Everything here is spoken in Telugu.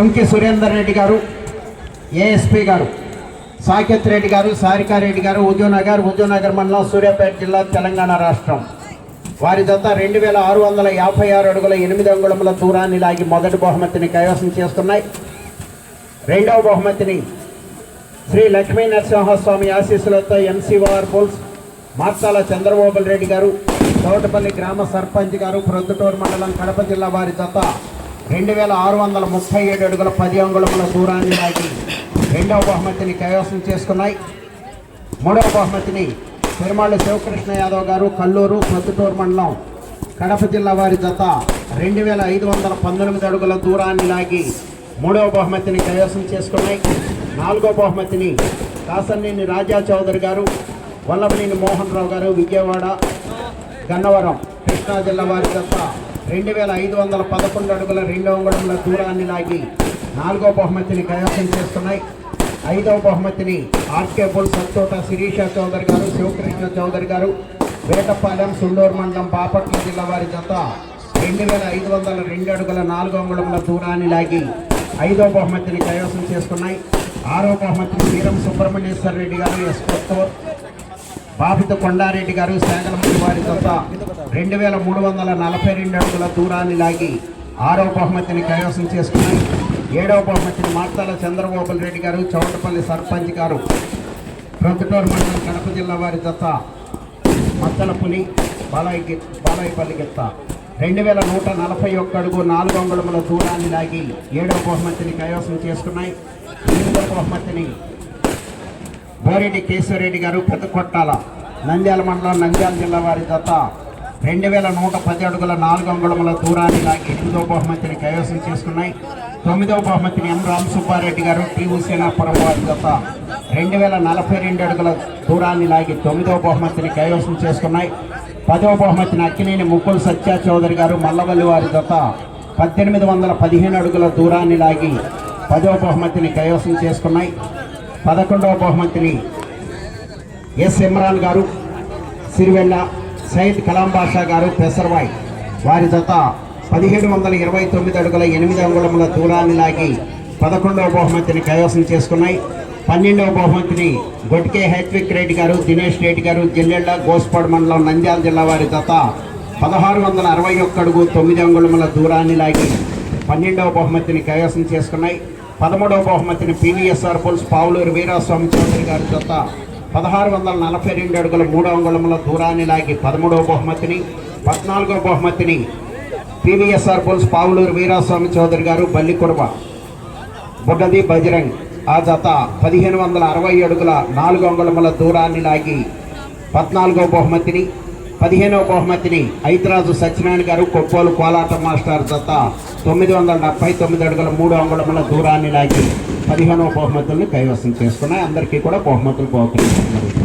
సుంకి సురేందర్ రెడ్డి గారు ఏఎస్పీ గారు సాకేత్ రెడ్డి గారు సారికారెడ్డి గారు ఉద్యోనగర్ ఉద్యోనగర్ మండలం సూర్యాపేట జిల్లా తెలంగాణ రాష్ట్రం. వారి జత రెండు వేల ఆరు వందల యాభై ఆరు అడుగుల ఎనిమిది అంగుళముల దూరాన్ని లాగి మొదటి బహుమతిని కైవసం చేస్తున్నాయి. రెండవ బహుమతిని శ్రీ లక్ష్మీ నరసింహస్వామి ఆశీస్సులతో ఎంసీఆర్ పోల్స్ మార్తాల చంద్రబాబు రెడ్డి గారు తోటపల్లి గ్రామ సర్పంచ్ గారు ప్రొద్దుటూరు మండలం కడప జిల్లా వారి జత రెండు వేల ఆరు వందల ముప్పై ఏడు అడుగుల పది అంగుళముల దూరాన్ని లాగి రెండవ బహుమతిని కైవసం చేసుకున్నాయి. మూడవ బహుమతిని పెరుమాళ్ళు శివకృష్ణ యాదవ్ గారు కల్లూరు ప్రొద్దుటూరు మండలం కడప జిల్లా వారి జత రెండు వేల ఐదు వందల పంతొమ్మిది అడుగుల దూరాన్ని లాగి మూడవ బహుమతిని కైవసం చేసుకున్నాయి. నాలుగో బహుమతిని కాసన్నేని రాజా చౌదరి గారు వల్లభనేని మోహన్ రావు గారు విజయవాడ గన్నవరం కృష్ణా జిల్లా వారి జత రెండు వేల ఐదు వందల పదకొండు అడుగుల రెండు అంగుళముల దూరాన్ని లాగి నాలుగో బహుమతిని కైవసం చేస్తున్నాయి. ఐదవ బహుమతిని ఆర్కే బుల్ సత్తోట శిరీష చౌదరి గారు శివకృష్ణ చౌదరి గారు వేటపాలెం సుండూరు మండలం బాపట్ల జిల్లా వారి జత రెండు వేల ఐదు వందల రెండు అడుగుల నాలుగు అంగుళముల దూరాన్ని లాగి ఐదో బహుమతిని కైవసం చేసుకున్నాయి ఆరో బహుమతిని వీరం సుబ్రహ్మణ్యేశ్వర రెడ్డి గారు ఎస్ కొత్తూరు. బాబిత కొండారెడ్డి గారు శాగలమూడి వారి జత. రెండు వేల మూడు వందల నలభై రెండు అడుగుల దూరాన్ని లాగి ఆరో బహుమతిని కైవసం చేసుకున్నాయి ఏడవ బహుమతిని మార్తాల చంద్రబాబు రెడ్డి గారు చౌటపల్లి సర్పంచ్ గారు ప్రొద్దుటూరు మండలం కడప జిల్లా వారి జత. మత్తల పులి బాలయ్య బాలయ్యపల్లి గిత్త. రెండు వేల నూట నలభై ఒక్క అడుగు నాలుగు అంగుళముల దూరాన్ని లాగి ఏడవ బహుమతిని కైవసం చేసుకున్నాయి. ఎనిమిదవ బహుమతిని బోరెడ్డి కేశవరెడ్డి గారు పెద్దకొట్టాల నంద్యాల మండలం నంద్యాల జిల్లా వారి జత. రెండు వేల నూట పది అడుగుల నాలుగు అంగుళముల దూరాన్ని లాగి ఎనిమిదవ బహుమతిని కైవసం చేసుకున్నాయి. తొమ్మిదవ బహుమతిని ఎం రామసుబ్బారెడ్డి గారు టీవీ సేనాపురం వారి జత. రెండు వేల నలభై రెండు అడుగుల దూరాన్ని లాగి తొమ్మిదవ బహుమతిని కైవసం చేసుకున్నాయి. పదవ బహుమతిని అక్కినేని ముక్కులు సత్య చౌదరి గారు మల్లవల్లి వారి జత. పద్దెనిమిది వందల పదిహేను అడుగుల దూరాన్ని లాగి పదవ బహుమతిని కైవసం చేసుకున్నాయి. పదకొండవ బహుమతిని ఎస్ ఇమ్రాన్ గారు సిరివెళ్ళ సయ్యద్ కలాం బాషా గారు పెసర్వాయ్. వారి జత పదిహేడు వందల ఇరవై తొమ్మిది అడుగుల ఎనిమిది అంగుళముల దూరాన్ని లాగి పదకొండవ బహుమతిని కైవసం చేసుకున్నాయి. పన్నెండవ బహుమతిని గొట్కే హైత్విక్ రెడ్డి గారు దినేష్ రెడ్డి గారు జిల్లెళ్ళ గోస్పాడ్ మండలం నంద్యాల జిల్లా వారి జత పదహారు వందల అరవై ఒక్క అడుగు తొమ్మిది అంగుళముల దూరాన్ని లాగి పన్నెండవ బహుమతిని కైవసం చేసుకున్నాయి. పదమూడవ బహుమతిని పీవీఎస్ఆర్ పుల్స్ పావులూరు వీరాస్వామి చౌదరి గారి జత పదహారు వందల నలభై రెండు అడుగుల మూడు అంగుళముల దూరాన్ని లాగి పదమూడవ బహుమతిని పద్నాలుగవ బహుమతిని పీవీఎస్ఆర్ పుల్స్ పావులూరు వీరాస్వామి చౌదరి గారు బల్లికురబ బుడ్డది బజరంగ్. ఆ జత పదిహేను వందల అరవై అడుగుల నాలుగు అంగుళముల దూరాన్ని లాగి పద్నాలుగో బహుమతిని పదిహేనవ బహుమతిని ఐతరాజు సత్యనారాయణ గారు కొప్పోలు కోలాట మాస్టర్ జత తొమ్మిది వందల డెబ్బై తొమ్మిది అడుగుల మూడు అంగుళముల దూరాన్ని లాగి పదిహేనవ బహుమతుల్ని కైవసం చేసుకున్నాయి. అందరికీ కూడా బహుమతులు పోతున్నాయి.